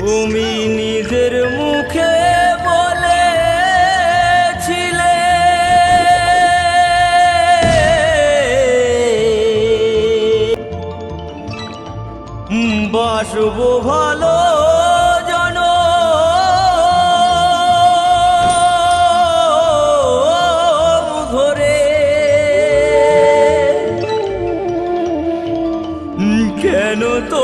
তুমি নিজের মুখে বলেছিলে। বাসব ভালো কেন তবু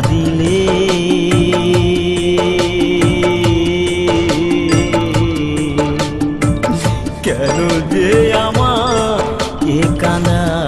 দিলে। কেন যে আমার কে কাঁদালে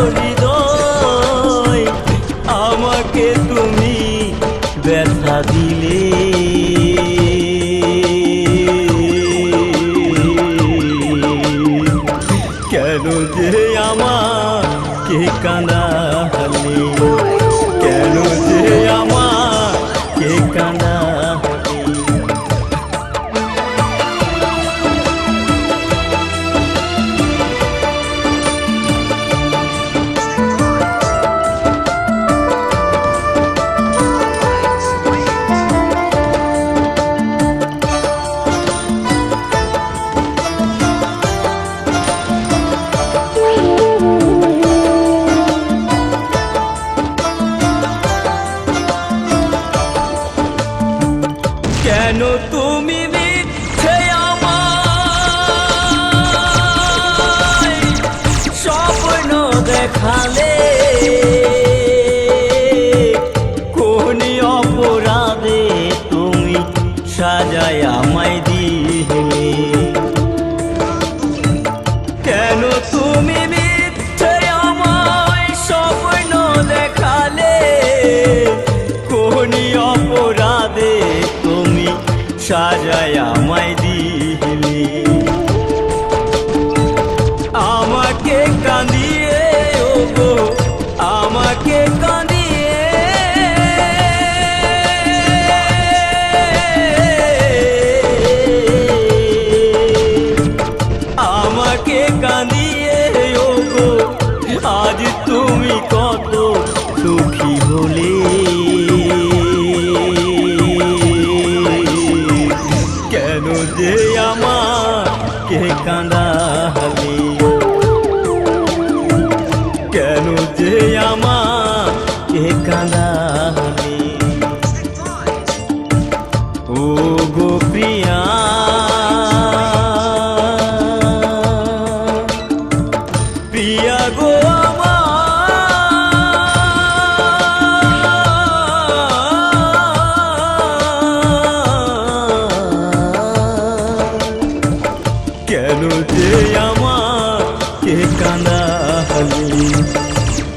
Gloria. দেখালে কোন অপরাধে তুমি সাজায় আমায় দিলে? কেন তুমি মিথ্যে আমায় স্বপ্ন দেখালে? কোন অপরাধে তুমি সাজায় কাঁদা হালি কেন যে আমার কে কাঁদা হালি ও গো প্রিয়া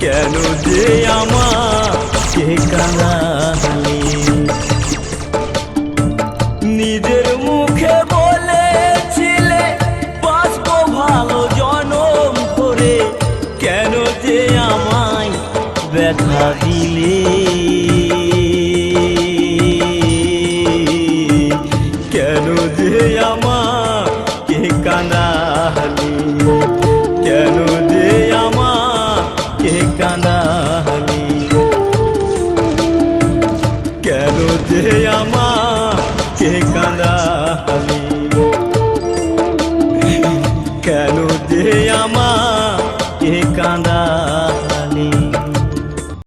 কেন যে আমার কে কানা আমাকে কাঁদালি